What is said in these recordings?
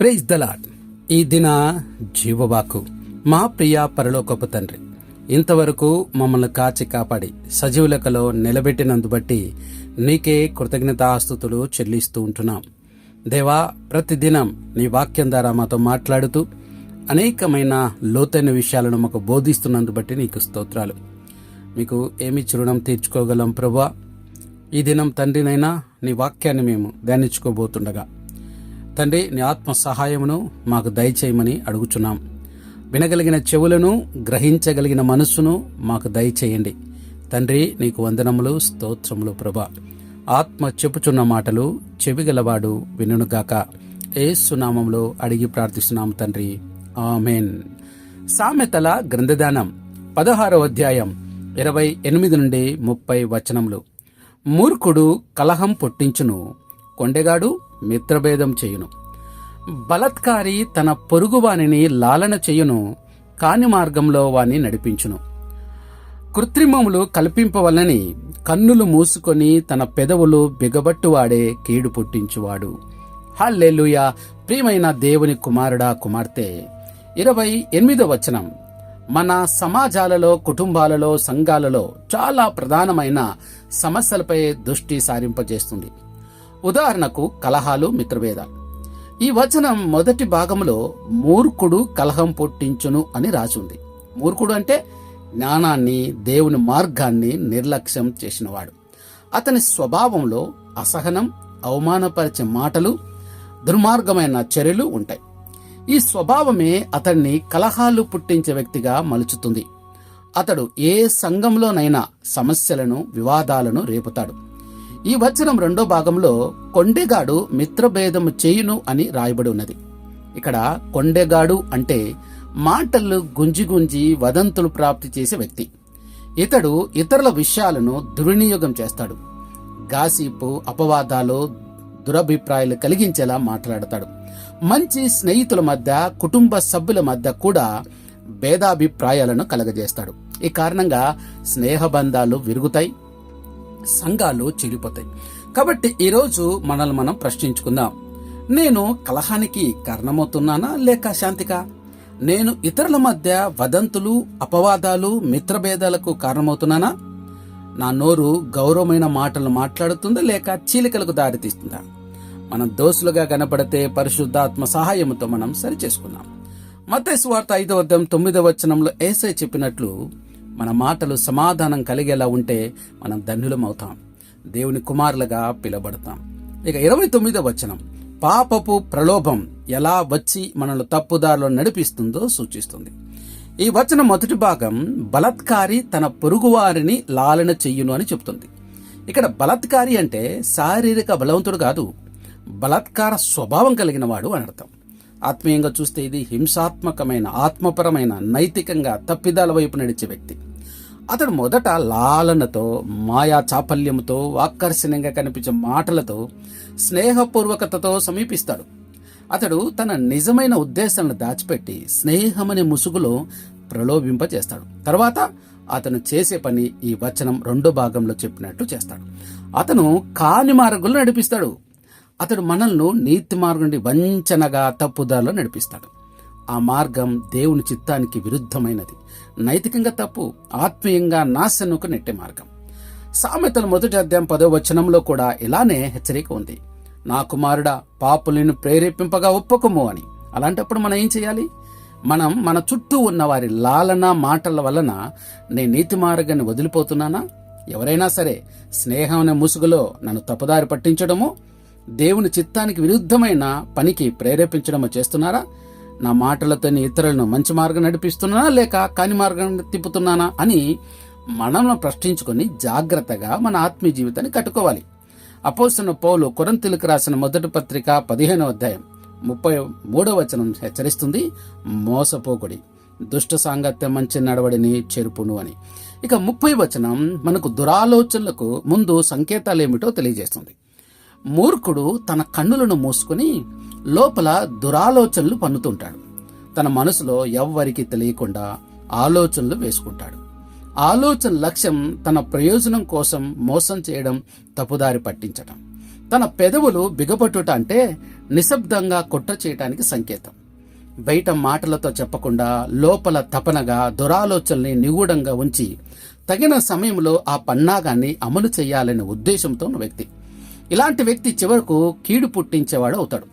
Praise the Lord ఈ దిన జీవవాకు మా ప్రియ పరలోకపు తండ్రి ఇంతవరకు మమ్మల్ని కాచి కాపాడి సజీవులకలో నిలబెట్టినందు బట్టి నీకే కృతజ్ఞతాస్తుతులు చెల్లిస్తూ ఉంటున్నాం. దేవా ప్రతిదినం నీ వాక్యం ద్వారా మాతో మాట్లాడుతూ అనేకమైన లోతైన విషయాలను మాకు బోధిస్తున్నందు బట్టి నీకు స్తోత్రాలు. మీకు ఏమి చిరుణం తీర్చుకోగలం ప్రభా ఈ దినం తండ్రినైనా నీ వాక్యాన్ని మేము ధ్యానించుకోబోతుండగా తండ్రి నీ ఆత్మ సహాయమును మాకు దయచేయమని అడుగుచున్నాం. వినగలిగిన చెవులను గ్రహించగలిగిన మనస్సును మాకు దయచేయండి. తండ్రి నీకు వందనములు స్తోత్రములు ప్రభా. ఆత్మ చెప్పుచున్న మాటలు చెవిగలవాడు వినుగాక ఏసునామంలో అడిగి ప్రార్థిస్తున్నాము తండ్రి. ఆమెన్. సామెతల గ్రంథదానం పదహారవ అధ్యాయం ఇరవై ఎనిమిది నుండి ముప్పై వచనములు. మూర్ఖుడు కలహం పుట్టించును. కొండెగాడు మిత్రభేదం చేయును. బలత్కారి తన పొరుగువానిని లాలన చేయును కాని మార్గంలో వాని నడిపించును. కృత్రిమములు కల్పింపవలని కన్నులు మూసుకొని తన పెదవులు బిగబట్టువాడే కీడు పుట్టించువాడు. హల్లెలుయ! ప్రియమైన దేవుని కుమారుడా కుమార్తె! ఇరవై ఎనిమిదో వచనం. మన సమాజాలలో కుటుంబాలలో సంఘాలలో చాలా ప్రధానమైన సమస్యలపై దృష్టి సారింపజేస్తుంది. ఉదాహరణకు కలహాలు మిత్రభేదాలు. ఈ వచనం మొదటి భాగంలో మూర్ఖుడు కలహం పుట్టించును అని రాసింది. మూర్ఖుడు అంటే జ్ఞానాన్ని దేవుని మార్గాన్ని నిర్లక్ష్యం చేసినవాడు. అతని స్వభావంలో అసహనం అవమానపరిచే మాటలు దుర్మార్గమైన చర్యలు ఉంటాయి. ఈ స్వభావమే అతన్ని కలహాలు పుట్టించే వ్యక్తిగా మలుచుతుంది. అతడు ఏ సంఘంలోనైనా సమస్యలను వివాదాలను రేపుతాడు. ఈ వచనం రెండో భాగంలో కొండెగాడు మిత్రభేదము చేయును అని రాయబడి ఉన్నది. ఇక్కడ కొండెగాడు అంటే మాటలు గుంజి గుంజి వదంతులు ప్రాప్తి చేసే వ్యక్తి. ఇతడు ఇతరుల విషయాలను దుర్వినియోగం చేస్తాడు. గాసిపు అపవాదాలు దురభిప్రాయాలు కలిగించేలా మాట్లాడతాడు. మంచి స్నేహితుల మధ్య కుటుంబ సభ్యుల మధ్య కూడా భేదాభిప్రాయాలను కలగజేస్తాడు. ఈ కారణంగా స్నేహబంధాలు విరుగుతాయి. సంఘాలు చెడిపోతాయి. కాబట్టి ఈరోజు మనల్ని మనం ప్రశ్నించుకుందాం. నేను కలహానికి కారణమవుతున్నానా లేక శాంతికా నేను ఇతరుల మధ్య వదంతులు అపవాదాలు మిత్రభేదాలకు కారణమవుతున్నానా? నా నోరు గౌరవమైన మాటలు మాట్లాడుతుందా లేక చీలికలకు దారితీస్తుందా మనం దోషులుగా కనపడితే పరిశుద్ధాత్మ సహాయంతో మనం సరిచేసుకుందాం. మత్తయి స్వార్థ ఐదవ అధ్యాయం తొమ్మిదవ వచనంలో ఏసై చెప్పినట్లు మన మాటలు సమాధానం కలిగేలా ఉంటే మనం ధన్యులం అవుతాం దేవుని కుమారులుగా పిలబడతాం ఇక ఇరవై తొమ్మిదో వచనం. పాపపు ప్రలోభం ఎలా వచ్చి మనల్ని తప్పుదారిలో నడిపిస్తుందో సూచిస్తుంది. ఈ వచనం మొదటి భాగం బలత్కారి తన పొరుగువారిని లాలన చెయ్యును అని చెప్తుంది. ఇక్కడ బలత్కారి అంటే శారీరక బలవంతుడు కాదు బలాత్కార స్వభావం కలిగిన వాడు అని అర్థం. ఆత్మీయంగా చూస్తే ఇది హింసాత్మకమైన ఆత్మపరమైన నైతికంగా తప్పిదాల వైపు నడిచే వ్యక్తి. అతడు మొదట లాలనతో మాయా చాపల్యంతో ఆకర్షణీయంగా కనిపించే మాటలతో స్నేహపూర్వకతతో సమీపిస్తాడు. అతడు తన నిజమైన ఉద్దేశాలను దాచిపెట్టి స్నేహమనే ముసుగులో ప్రలోభింపజేస్తాడు. తర్వాత అతను చేసే పని ఈ వచనం రెండో భాగంలో చెప్పినట్టు చేస్తాడు. అతను కాని మార్గంలో నడిపిస్తాడు. అతడు మనల్ని నీతి మార్గం నుండి వంచనగా తప్పుదారిలో నడిపిస్తాడు. ఆ మార్గం దేవుని చిత్తానికి విరుద్ధమైనది. నైతికంగా తప్పు ఆత్మీయంగా నాశనకు నెట్టే మార్గం. సామెతల మొదటి అధ్యాయం పదో వచనంలో కూడా ఇలానే హెచ్చరిక ఉంది. నా కుమారుడా పాపులను ప్రేరేపింపగా ఒప్పుకోము అని. అలాంటప్పుడు మనం ఏం చేయాలి? మనం మన చుట్టూ ఉన్న వారి లాలన మాటల వలన నేను నీతి మార్గాన్ని వదిలిపోతున్నానా? ఎవరైనా సరే స్నేహం అనే ముసుగులో నన్ను తప్పుదారి పట్టించడము దేవుని చిత్తానికి విరుద్ధమైన పనికి ప్రేరేపించడము చేస్తున్నారా? నా మాటలతో ఇతరులను మంచి మార్గం నడిపిస్తున్నానా లేక కాని మార్గం తిప్పుతున్నానా అని మనల్ని ప్రశ్నించుకొని జాగ్రత్తగా మన ఆత్మీయ జీవితాన్ని కట్టుకోవాలి. అపోసిన పౌలు కొరంతిలకు రాసిన మొదటి పత్రిక పదిహేనో అధ్యాయం ముప్పై మూడో వచనం హెచ్చరిస్తుంది మోసపోకుడి దుష్ట సాంగత్యం మంచి నడవడిని చెరుపును అని. ఇక ముప్పై వచనం మనకు దురాలోచనలకు ముందు సంకేతాలు ఏమిటో తెలియజేస్తుంది. మూర్ఖుడు తన కన్నులను మూసుకుని లోపల దురాలోచనలు పన్నుతుంటాడు. తన మనసులో ఎవ్వరికి తెలియకుండా ఆలోచనలు వేసుకుంటాడు. ఆలోచన లక్ష్యం తన ప్రయోజనం కోసం మోసం చేయడం తప్పుదారి పట్టించడం తన పెదవులు బిగపట్టుట అంటే నిశ్శబ్దంగా కుట్ర చేయటానికి సంకేతం. బయట మాటలతో చెప్పకుండా లోపల తపనగా దురాలోచనల్ని నిగూఢంగా ఉంచి తగిన సమయంలో ఆ పన్నాగాన్ని అమలు చేయాలనే ఉద్దేశంతో ఉన్న వ్యక్తి. ఇలాంటి వ్యక్తి చివరకు కీడు పుట్టించేవాడు అవుతాడు.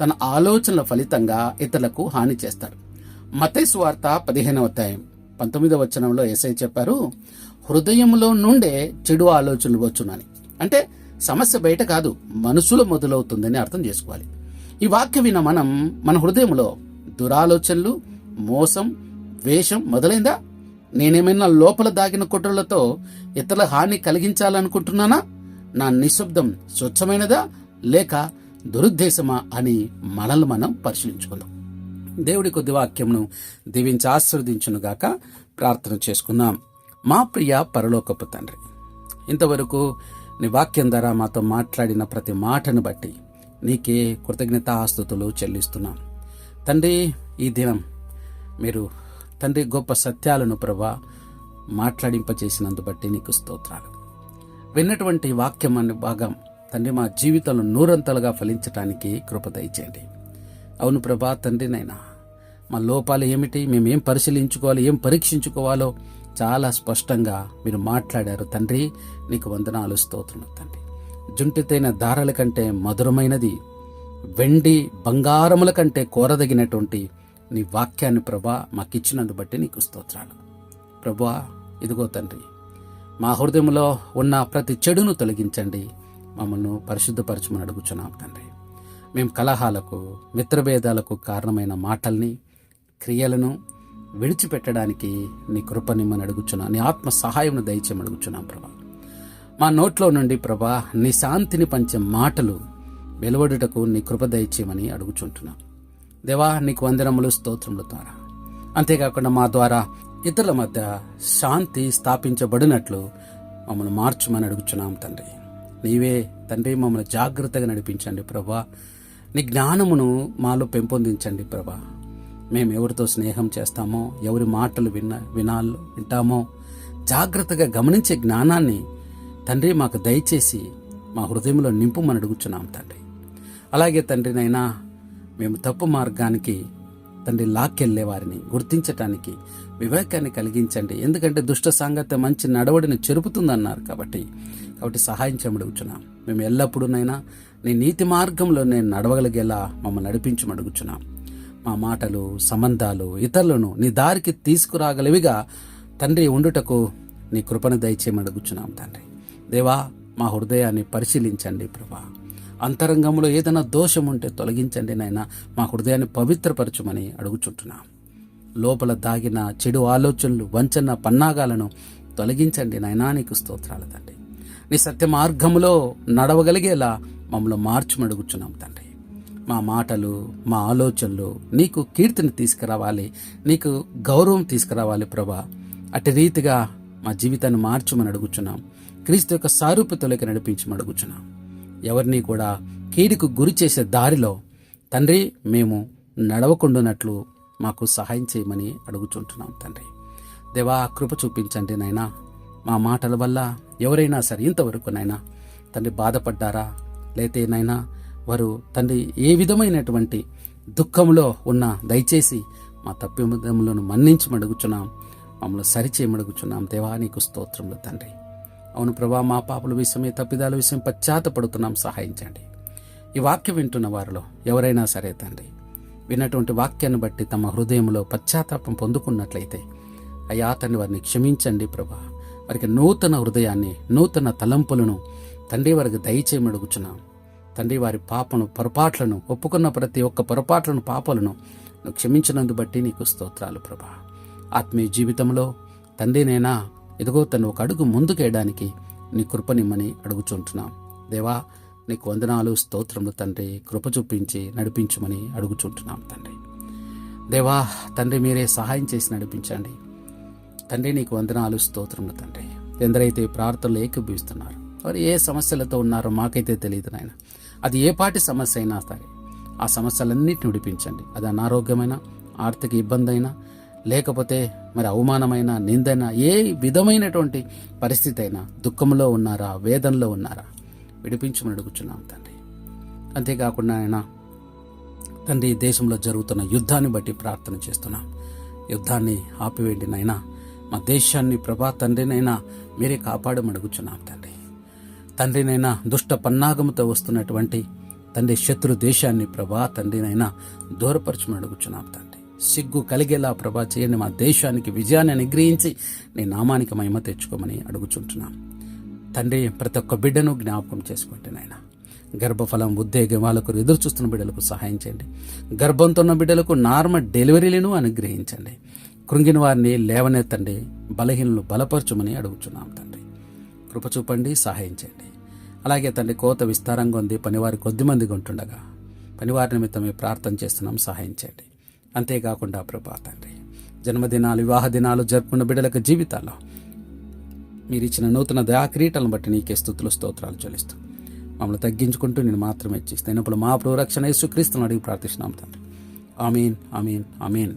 తన ఆలోచనల ఫలితంగా ఇతరులకు హాని చేస్తాడు. మతైసు వార్త పదిహేనవ అధ్యాయం పంతొమ్మిదవ వచనంలో ఎస్ఐ చెప్పారు హృదయంలో నుండే చెడు ఆలోచనలు వచ్చునని. అంటే సమస్య బయట కాదు మనసులో మొదలవుతుందని అర్థం చేసుకోవాలి. ఈ వాక్య విన మనం మన హృదయంలో దురాలోచనలు మోసం వేషం మొదలైందా? నేనేమైనా లోపల దాగిన కుట్రలతో ఇతరుల హాని కలిగించాలనుకుంటున్నానా? నా నిశ్శబ్దం స్వచ్ఛమైనదా లేక దురుద్దేశమా అని మనల్ని మనం పరిశీలించుకుందాం. దేవుడి కొద్ది వాక్యమును దీవించి ఆశీర్వదించునుగాక ప్రార్థన చేసుకుందాం. మా ప్రియ పరలోకపు తండ్రి ఇంతవరకు నీ వాక్యం ద్వారా మాతో మాట్లాడిన ప్రతి మాటను బట్టి నీకే కృతజ్ఞతాస్తుతులు చెల్లిస్తున్నాం. తండ్రి ఈ దినం మీరు తండ్రి గొప్ప సత్యాలను ప్రభా మాట్లాడింపచేసినందు బట్టి నీకు స్తోత్రాలు. విన్నటువంటి వాక్యం అనే భాగం తండ్రి మా జీవితంలో నూరంతలుగా ఫలించటానికి కృప దయచేయండి. అవును ప్రభా తండ్రి నైనా మా లోపాలు ఏమిటి? మేము ఏం పరిశీలించుకోవాలి? ఏం పరీక్షించుకోవాలో చాలా స్పష్టంగా మీరు మాట్లాడారు తండ్రి. నీకు వందనాలు స్తోత్రులు తండ్రి. జుంటితైన దారాల కంటే మధురమైనది వెండి బంగారముల కంటే కోరదగినటువంటి నీ వాక్యాన్ని ప్రభా మాకిచ్చినందు బట్టి నీకు స్తోత్రాలు. ప్రభా ఇదిగో తండ్రి మా హృదయంలో ఉన్న ప్రతి చెడును తొలగించండి. మమ్మల్ని పరిశుద్ధపరచమని అడుగుచున్నాం తండ్రి. మేము కలహాలకు మిత్రభేదాలకు కారణమైన మాటల్ని క్రియలను విడిచిపెట్టడానికి నీ కృప నిమ్మని అడుగుచున్నా. నీ ఆత్మ సహాయం దయచేయమని అడుగుచున్నాం ప్రభా. మా నోట్లో నుండి ప్రభా నీ శాంతిని పంచే మాటలు వెలువడుటకు నీ కృప దయచేయమని అడుగుచుంటున్నాం. దేవా నీకు వందనములు స్తోత్రముల ద్వారా. అంతేకాకుండా మా ద్వారా ఇతరుల మధ్య శాంతి స్థాపించబడినట్లు మమ్మల్ని మార్చమని అడుగుచున్నాం తండ్రి. నీవే తండ్రి మమ్మల్ని జాగ్రత్తగా నడిపించండి ప్రభా. నీ జ్ఞానమును మాలో పెంపొందించండి ప్రభా. మేము ఎవరితో స్నేహం చేస్తామో ఎవరి మాటలు విన్న వినాలో వింటామో జాగ్రత్తగా గమనించే జ్ఞానాన్ని తండ్రి మాకు దయచేసి మా హృదయంలో నింపుమని అడుగుచున్నాం తండ్రి. అలాగే తండ్రినైనా మేము తప్పు మార్గానికి తండ్రి లాక్కెళ్ళే వారిని గుర్తించటానికి వివేకాన్ని కలిగించండి. ఎందుకంటే దుష్ట సాంగత్య మంచి నడవడిని చెరుపుతుందన్నారు కాబట్టి కాబట్టి సహాయం చేయమడుగుచున్నాం మేము ఎల్లప్పుడూనైనా నీ నీతి మార్గంలో నేను నడవగలిగేలా మమ్మల్ని నడిపించమడుగుచున్నాం మా మాటలు సంబంధాలు ఇతరులను నీ దారికి తీసుకురాగలివిగా తండ్రి ఉండుటకు నీ కృపను దయచేయమడుగుచున్నాం తండ్రి. దేవా మా హృదయాన్ని పరిశీలించండి ప్రభా. అంతరంగంలో ఏదైనా దోషం ఉంటే తొలగించండి నాయన. మా హృదయాన్ని పవిత్రపరచుమని అడుగుచుంటున్నాం. లోపల దాగిన చెడు ఆలోచనలు వంచన పన్నాగాలను తొలగించండి నాయనా నీకు స్తోత్రాలు తండ్రి. నీ సత్య మార్గములో నడవగలిగేలా మమ్మల్ని మార్చుమడుగుచున్నాం తండ్రి. మా మాటలు మా ఆలోచనలు నీకు కీర్తిని తీసుకురావాలి నీకు గౌరవం తీసుకురావాలి ప్రభా. అటు రీతిగా మా జీవితాన్ని మార్చమని అడుగుచున్నాం క్రీస్తు యొక్క సారూప్యతలోకి నడిపించమని అడుగుచున్నాం ఎవరిని కూడా కీడుకు గురి చేసే దారిలో తండ్రి మేము నడవకుండానట్లు మాకు సహాయం చేయమని అడుగుచుంటున్నాం తండ్రి. దేవా కృప చూపించండి నాయనా. మా మాటల వల్ల ఎవరైనా సరే ఇంతవరకు నైనా తండ్రి బాధపడ్డారా? లేతే నాయనా వారు తండ్రి ఏ విధమైనటువంటి దుఃఖంలో ఉన్న దయచేసి మా తప్పిదములను మన్నించమడుగుచున్నాం. మమ్మల్ని సరిచేయమడుగుచున్నాం. దేవా నీకు స్తోత్రములు తండ్రి. అవును ప్రభా మా పాపల విషయమే తప్పిదాల విషయం పశ్చాత్తపడుతున్నాం. సహాయించండి ఈ వాక్యం వింటున్న వారిలో ఎవరైనా సరే తండ్రి విన్నటువంటి వాక్యాన్ని బట్టి తమ హృదయంలో పశ్చాత్తాపం పొందుకున్నట్లయితే అయ్యా తండ్రి వారిని క్షమించండి ప్రభా. వారికి నూతన హృదయాన్ని నూతన తలంపులను తండ్రి వారికి దయచేయమడుగుచున్నాం తండ్రి వారి పాపను పొరపాట్లను ఒప్పుకున్న ప్రతి ఒక్క పొరపాట్లను పాపలను నువ్వు క్షమించినందు బట్టి నీకు స్తోత్రాలు ప్రభా. ఆత్మీయ జీవితంలో తండ్రినైనా ఎదుగో తను ఒక అడుగు ముందుకేయడానికి నీ కృపనిమ్మని అడుగుచుంటున్నాం. దేవా నీకు వందనాలు స్తోత్రములు తండ్రి. కృప చూపించి నడిపించమని అడుగుచుంటున్నాం తండ్రి. దేవా తండ్రి మీరే సహాయం చేసి నడిపించండి. తండ్రి నీకు వందనాలు స్తోత్రములు తండ్రి. ఎందరైతే ప్రార్థనలు ఏకీభవిస్తున్నారు వారు ఏ సమస్యలతో ఉన్నారో మాకైతే తెలియదు నాయన. అది ఏ పాటి సమస్య అయినా సరే ఆ సమస్యలన్నిటిని విడిపించండి. అది అనారోగ్యమైన ఆర్థిక ఇబ్బంది అయినా లేకపోతే మరి అవమానమైన నిందైన ఏ విధమైనటువంటి పరిస్థితి అయినా దుఃఖంలో ఉన్నారా వేదనలో ఉన్నారా విడిపించమని అడుగుచున్నాం తండ్రి. అంతేకాకుండా ఆయన తండ్రి దేశంలో జరుగుతున్న యుద్ధాన్ని బట్టి ప్రార్థన చేస్తున్నాం. యుద్ధాన్ని ఆపివేయండి నాయనా. మా దేశాన్ని ప్రభా తండ్రినైనా మీరే కాపాడమని అడుగుచున్నాం తండ్రి. తండ్రినైనా దుష్ట పన్నాగముతో వస్తున్నటువంటి తండ్రి శత్రు దేశాన్ని ప్రభా తండ్రినైనా దూరపరచమని అడుగుచున్నాం తండ్రి. సిగ్గు కలిగేలా ప్రభా చేయండి. మా దేశానికి విజయాన్ని అనుగ్రహించి నీ నామానికి మహిమ తెచ్చుకోమని అడుగుచుంటున్నాం. తండ్రి ప్రతి ఒక్క బిడ్డను జ్ఞాపకం చేసుకోండి నాయన. గర్భఫలం ఉద్వేగం వాళ్ళకు ఎదురు చూస్తున్న బిడ్డలకు సహాయం చేయండి. గర్భంతో ఉన్న బిడ్డలకు నార్మల్ డెలివరీలను అనుగ్రహించండి. కృంగిన వారిని లేవనెత్తండి. బలహీనలు బలపరచుమని అడుగుచున్నాం తండ్రి. కృప చూపండి సహాయం చేయండి. అలాగే తండ్రి కోత విస్తారంగా ఉంది. పనివారి కొద్ది మందిగా ఉంటుండగా పనివారి నిమిత్తమే ప్రార్థన చేస్తున్నాం సహాయం చేయండి. అంతేకాకుండా ప్రభా తండ్రి జన్మదినాలు వివాహ దినాలు జరుపుకున్న బిడ్డలకు జీవితాల్లో మీరు ఇచ్చిన నూతన దయాక్రీటలను బట్టి నీకే స్థుతులు స్తోత్రాలు చెల్లిస్తూ మమ్మల్ని తగ్గించుకుంటూ నేను మాత్రమే ఇచ్చిస్తాను ఇప్పుడు మా ప్రభు రక్షణ అడిగి ప్రార్థిస్తున్నాం తండ్రి. ఆమీన్ ఆమీన్ ఆమీన్.